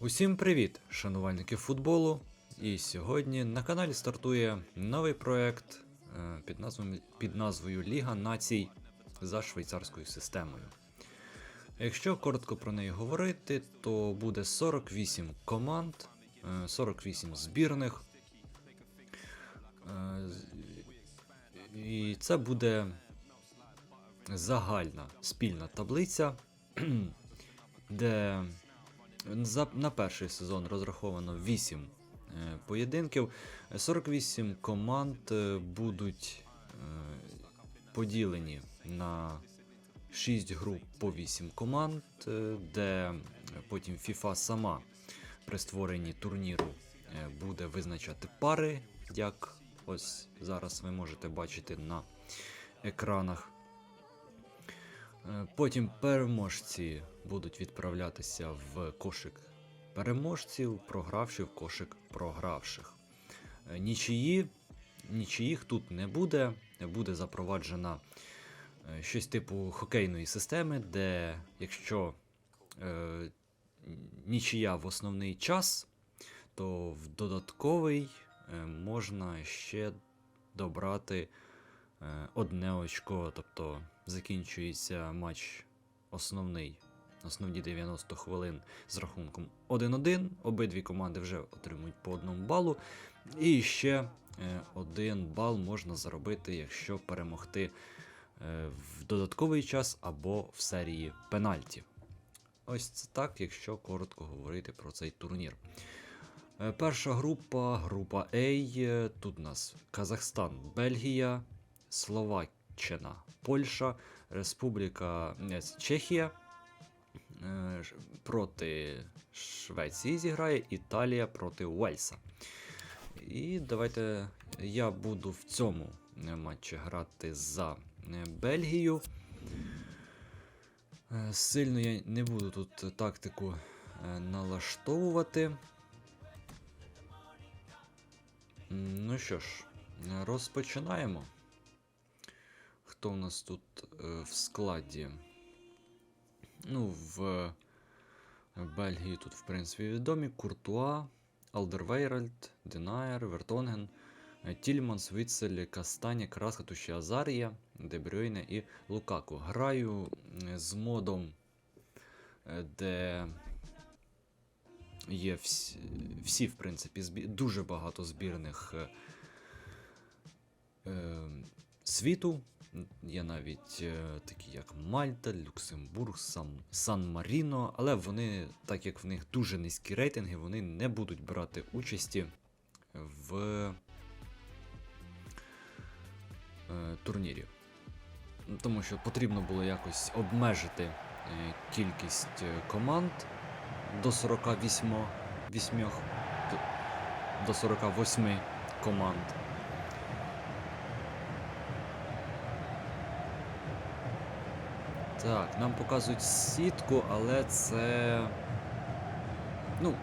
Усім привіт, шанувальники футболу. І сьогодні на каналі стартує новий проект е, під назвою, під назвою Ліга націй за швейцарською системою. Якщо коротко про неї говорити, то буде 48 команд, е, 48 збірних. Е, І це буде загальна спільна таблиця, де на перший сезон розраховано 8 е, поєдинків. 48 команд е, будуть е, поділені на 6 груп по 8 команд, де потім FIFA сама при створенні турніру буде визначати пари, як ось зараз ви можете бачити на екранах. Е, Потім переможці будуть відправлятися в кошик переможців, програвши в кошик програвших. Е, Нічиї, нічиїх тут не буде. Буде запроваджена е, щось типу хокейної системи, де якщо е, нічия в основний час, то в додатковий можна ще добрати одне очко, тобто закінчується матч основний, основні 90 хвилин з рахунком 1-1. Обидві команди вже отримують по одному балу. І ще е, один бал можна заробити, якщо перемогти е, в додатковий час або в серії пенальтів. Ось це так, якщо коротко говорити про цей турнір. Е, Перша група, група е, Тут у нас Казахстан, Бельгія, Словаччина, Польща, Республіка Чехія. е, Проти Швеції зіграє Італія проти Уельса. І давайте я буду в цьому е, матчі грати за е, Бельгію. Сильно я не буду тут тактику налаштовувати. Ну що ж, розпочинаємо. Хто у нас тут е, в складі? Ну, в Бельгії тут, в принципі, відомі. Куртуа, Алдервейральд, Денаєр, Вертонген, е, Тільманс, Віцель, Кастані, Красхатуші, Азарія, Дебрюйне і Лукаку. Граю е, з модом, е, де є всі, всі в принципі, збі... дуже багато збірних е, світу. Є навіть е, такі, як Мальта, Люксембург, Сан, Сан-Маріно, але вони, так як в них дуже низькі рейтинги, вони не будуть брати участі в е, турнірі. Тому що потрібно було якось обмежити е, кількість е, команд до 48 вісьмьох, до, до 48 команд. Так, нам показують сітку, але це. Ну,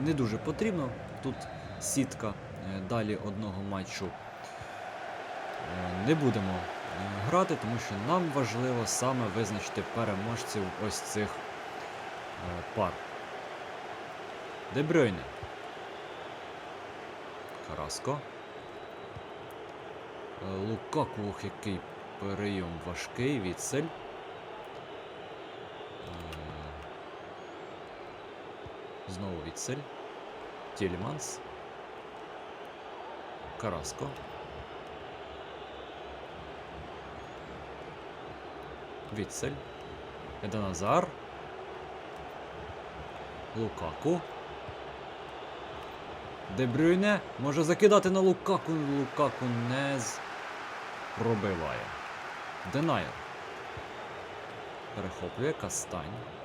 не дуже потрібно. Тут сітка е, далі одного матчу е, не будемо е, грати, тому що нам важливо саме визначити переможців ось цих пар. Дебрюйне. Караско. Лукаку, який прийом важкий, відсель. Знову відсель. Тільманс. Караско. Відсель. Еданазар. Лукаку. Дебрюйне може закидати на Лукаку. Лукаку не пробиває. Денайр. Перехоплює Кастань.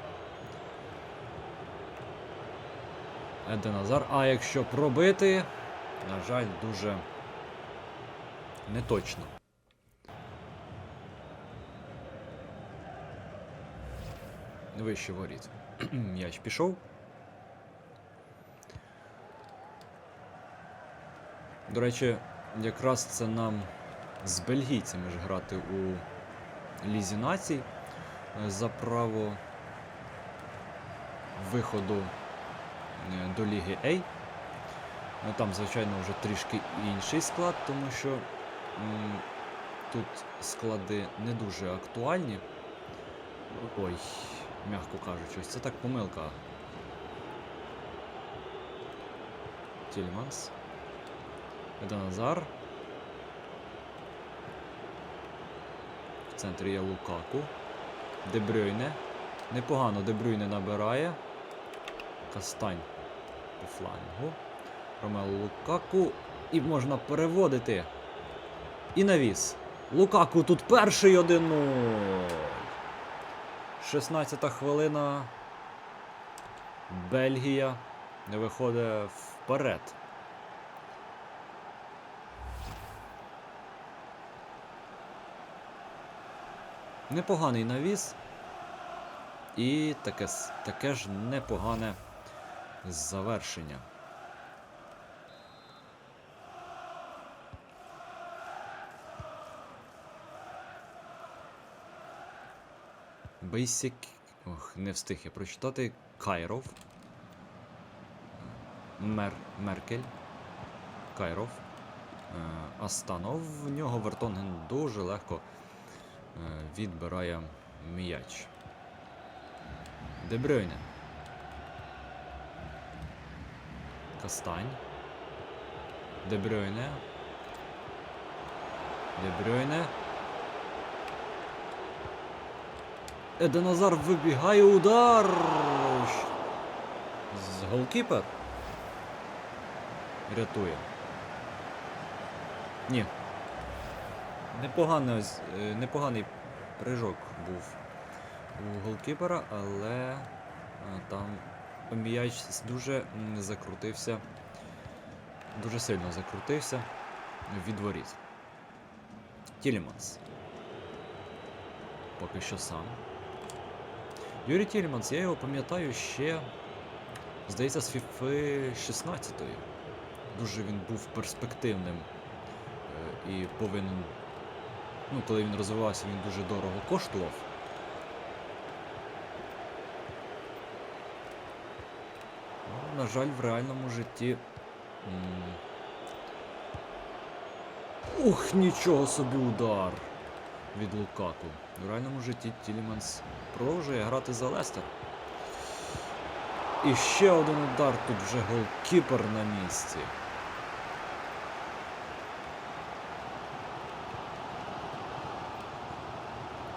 Еденазар. А якщо пробити, на жаль, дуже неточно. Вище воріт. М'яч пішов. До речі, якраз це нам з бельгійцями ж грати у Лізі націй е, за право виходу до Ліги A. Ну там, звичайно, вже трішки інший склад, тому що м, тут склади не дуже актуальні. Ой, м'яко кажучи, ось це так помилка. Тільманс. Еданазар. В центрі є Лукаку. Дебрюйне. Непогано Дебрюйне набирає. Кастань по флангу. Ромело Лукаку. І можна переводити. І навіс. Лукаку тут перший 1-0. 16 хвилина. Бельгія не виходить вперед. Непоганий навіс. І таке, таке ж непогане завершення. Basic. Ох, не встиг я прочитати. Кайров. Мер... Меркель. Кайров. Е, Астанов. В нього Вертонген дуже легко е, відбирає м'яч. Дебрюйне. Кастань. Дебрюйне. Дебрюйне. Еденазар вибігає удар. З голкіпер. Рятує. Ні. Непоганий, е, непоганий прыжок був у голкіпера, але е, там м'яч дуже закрутився. Дуже сильно закрутився від воріт. Тіліманс. Поки що сам. Юрій Тіліманс, я його пам'ятаю ще, здається, з FIFA 16 Дуже він був перспективним е, і повинен. Ну, коли він розвивався, він дуже дорого коштував. На жаль, в реальному житті. Ух, нічого собі удар від Лукаку. В реальному житті Тіліманс продовжує грати за Лестер. І ще один удар, тут вже голкіпер на місці.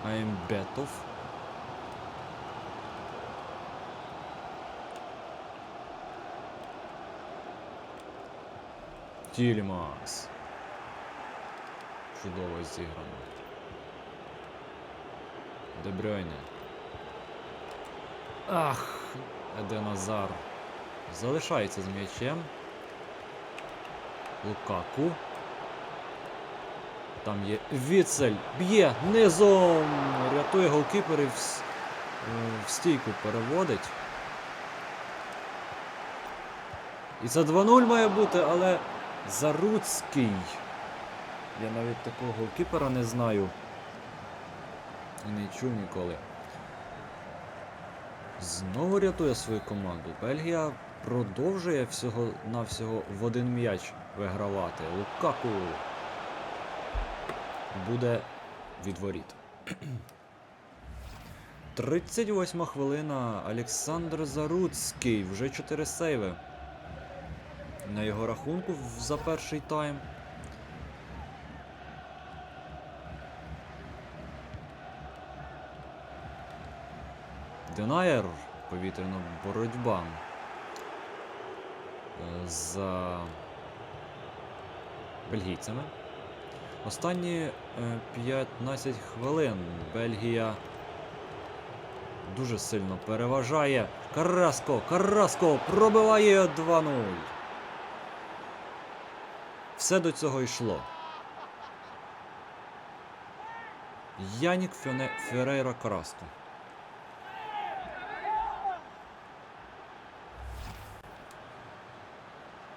Аймбетов. Тільмас. Чудово зіграно. Дебройне. Ах, Еденазар. Залишається з м'ячем. Лукаку. Там є Віцель. Б'є низом. Рятує голкіпер і в, е, в стійку переводить. І це 2-0 має бути, але Заруцький. Я навіть такого голкіпера не знаю. І не чув ніколи. Знову рятує свою команду. Бельгія продовжує всього-навсього в один м'яч вигравати. Лукаку буде від воріт. 38 хвилина. Олександр Заруцький. Вже 4 сейви. На його рахунку за перший тайм. Денаєр, повітряна боротьба. е, За бельгійцями. Останні е, 15 хвилин Бельгія дуже сильно переважає. Караско, Караско пробиває 2-0. Все до цього йшло. Янік Фьоне... Ферейра Караско.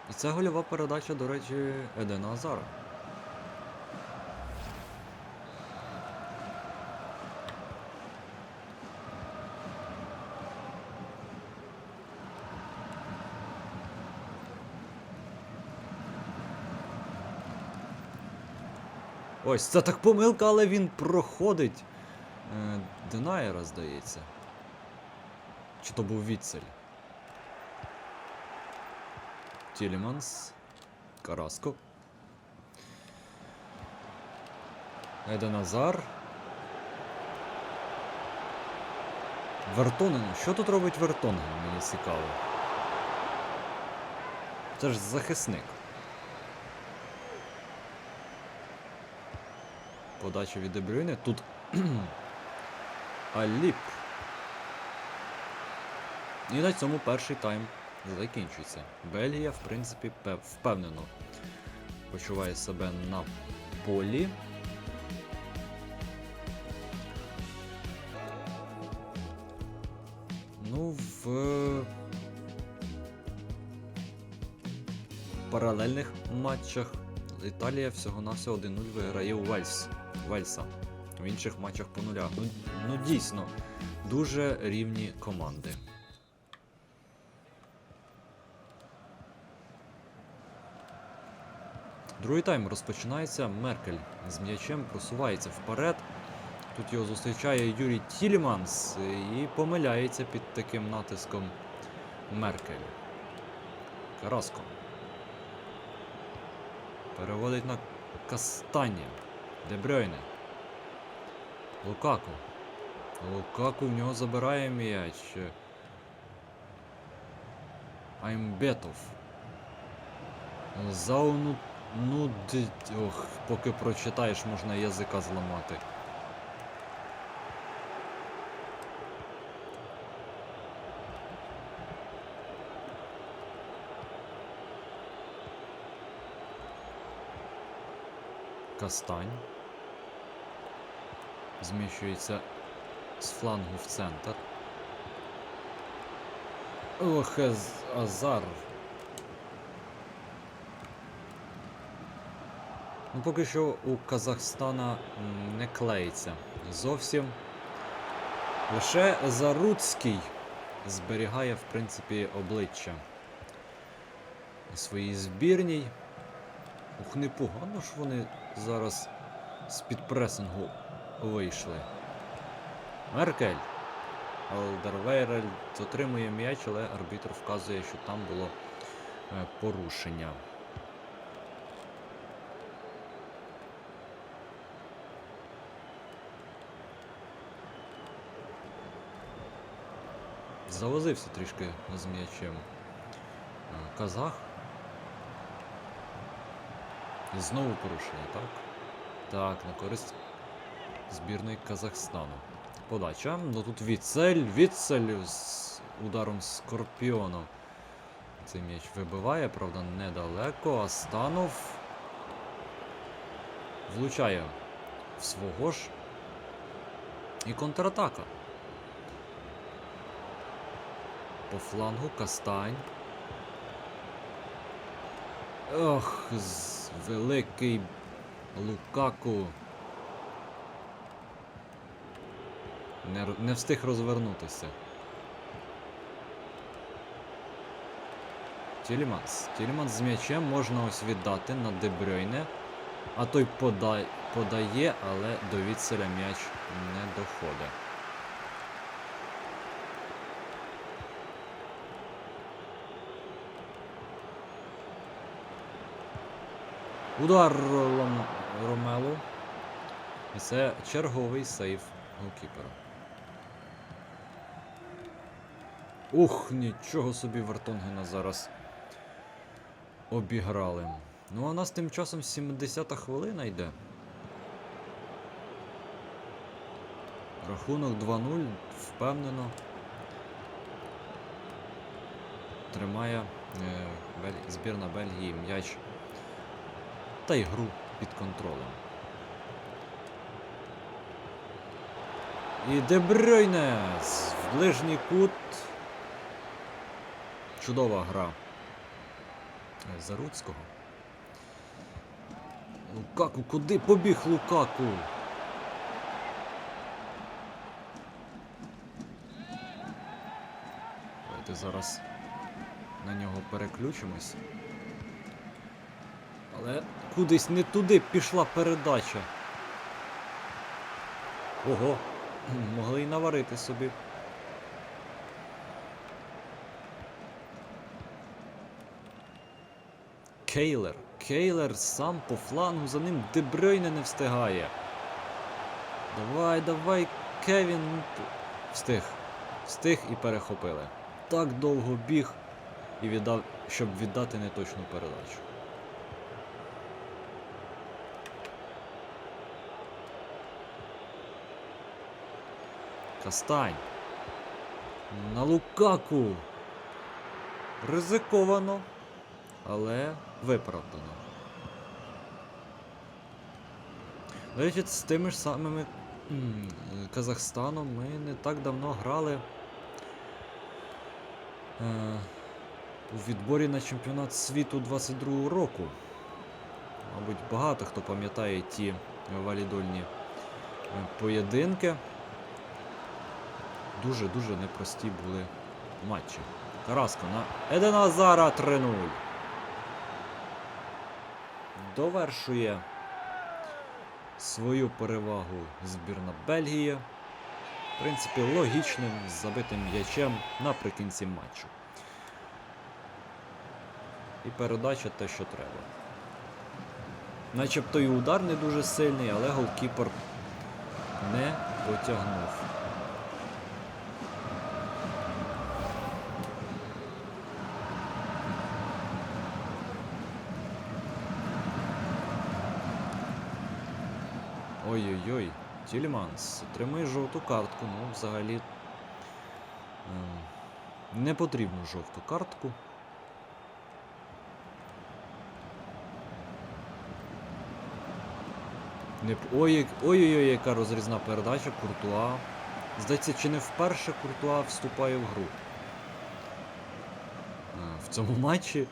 І це гольова передача, до речі, Едена Азара. Ось, це так помилка, але він проходить. Е, Денайера, здається. Чи то був Віцель? Тіліманс. Караско. Еден Азар. Вертонен. Що тут робить Вертонен? Мені цікаво. Це ж захисник. Подача від Дебрюйне. Тут Аліп. І на цьому перший тайм закінчується. Бельгія, в принципі, впевнено почуває себе на полі. Ну, в паралельних матчах Італія всього-навсього 1-0 виграє у Вальс. Вальса. В інших матчах по нулях. Ну, ну дійсно, дуже рівні команди. Другий тайм розпочинається. Меркель з м'ячем просувається вперед. Тут його зустрічає Юрій Тіліманс і помиляється під таким натиском Меркель. Караско. Переводить на Кастані. Дебройне. Лукаку. Лукаку в нього забирає м'яч. Аймбетов. Зауну. Ну, ох, поки прочитаєш, можна язика зламати. Кастань. Зміщується з флангу в центр. Ох, Азар. Ну, поки що у Казахстана не клеїться зовсім. Лише Заруцький зберігає, в принципі, обличчя у своїй збірній. Ух, непогано ж вони зараз з-під пресингу вийшли. Меркель. Алдервейрель отримує м'яч, але арбітр вказує, що там було е, порушення. Завозився трішки з м'ячем. Е, Казах. Знову порушення, так? Так, на користь збірної Казахстану. Подача. Ну тут Віцель, Віцель з ударом Скорпіону. Цей м'яч вибиває, правда, недалеко. Астанов влучає в свого ж. І контратака. По флангу Кастань. Ох, великий Лукаку. Не, не встиг розвернутися. Тіліманс. Тіліманс з м'ячем можна ось віддати на Дебройне. А той подай, подає, але до відселя м'яч не доходить. Удар Ром... Ромелу. І це черговий сейф голкіпера. Ух, нічого собі Вертонгена зараз обіграли. Ну, а нас тим часом 70-та хвилина йде. Рахунок 2-0, впевнено. Тримає е, Бель... збірна Бельгії м'яч та й гру під контролем. І Дебрюйне в ближній кут. Чудова гра Заруцького. Лукаку, куди побіг Лукаку? Давайте зараз на нього переключимось. Але кудись не туди пішла передача. Ого, могли й наварити собі. Кейлер. Кейлер сам по флангу, за ним Дебройне не встигає. Давай, давай, Кевін. Встиг. Встиг і перехопили. Так довго біг і віддав, щоб віддати неточну передачу. Кастань. На Лукаку. Ризиковано, але виправдано. До речі, з тими ж самими Казахстаном ми не так давно грали е, у відборі на чемпіонат світу 22 року. Мабуть, багато хто пам'ятає ті валідольні е, поєдинки. Дуже-дуже непрості були матчі. Караско на Едена Азара 3-0. Довершує свою перевагу збірна Бельгії. В принципі, логічним забитим м'ячем наприкінці матчу. І передача те, що треба. Начебто і удар не дуже сильний, але голкіпер не потягнув. Ой-ой-ой, Тільманс, отримує жовту картку. Ну, взагалі. ем, Не потрібну жовту картку. Ой, ой-ой-ой, яка розрізна передача, Куртуа. Здається, чи не вперше Куртуа вступає в гру. В цьому матчі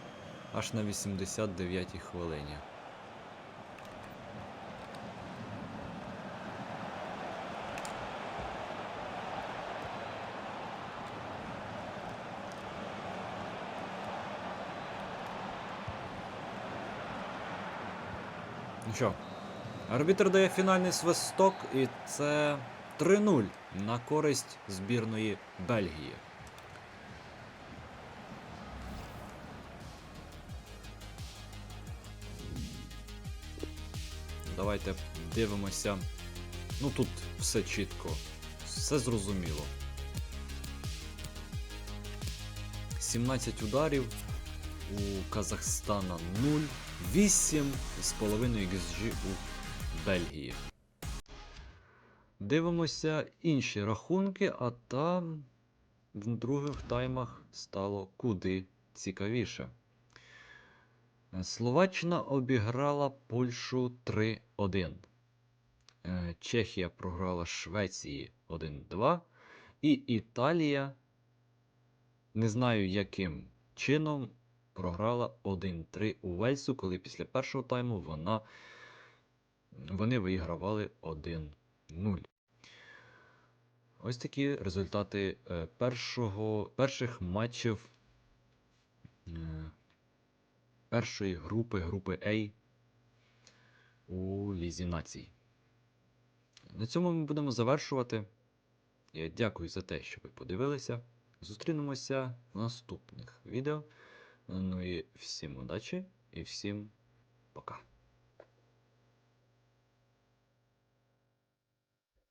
аж на 89-й хвилині. Ну що, арбітр дає фінальний свисток, і це 3-0 на користь збірної Бельгії. Давайте дивимося. Ну тут все чітко, все зрозуміло. 17 ударів у Казахстана 0, 8 з XG у Бельгії. Дивимося інші рахунки, а там в других таймах стало куди цікавіше. Словаччина обіграла Польщу 3-1. Е, Чехія програла Швеції 1-2. І Італія, не знаю яким чином, програла 1-3 у Вельсу, коли після першого тайму вона, вони вигравали 1-0. Ось такі результати е, першого, перших матчів е, першої групи, групи А у Лізі націй. На цьому ми будемо завершувати. Я дякую за те, що ви подивилися. Зустрінемося в наступних відео. Ну і всім удачі і всім пока.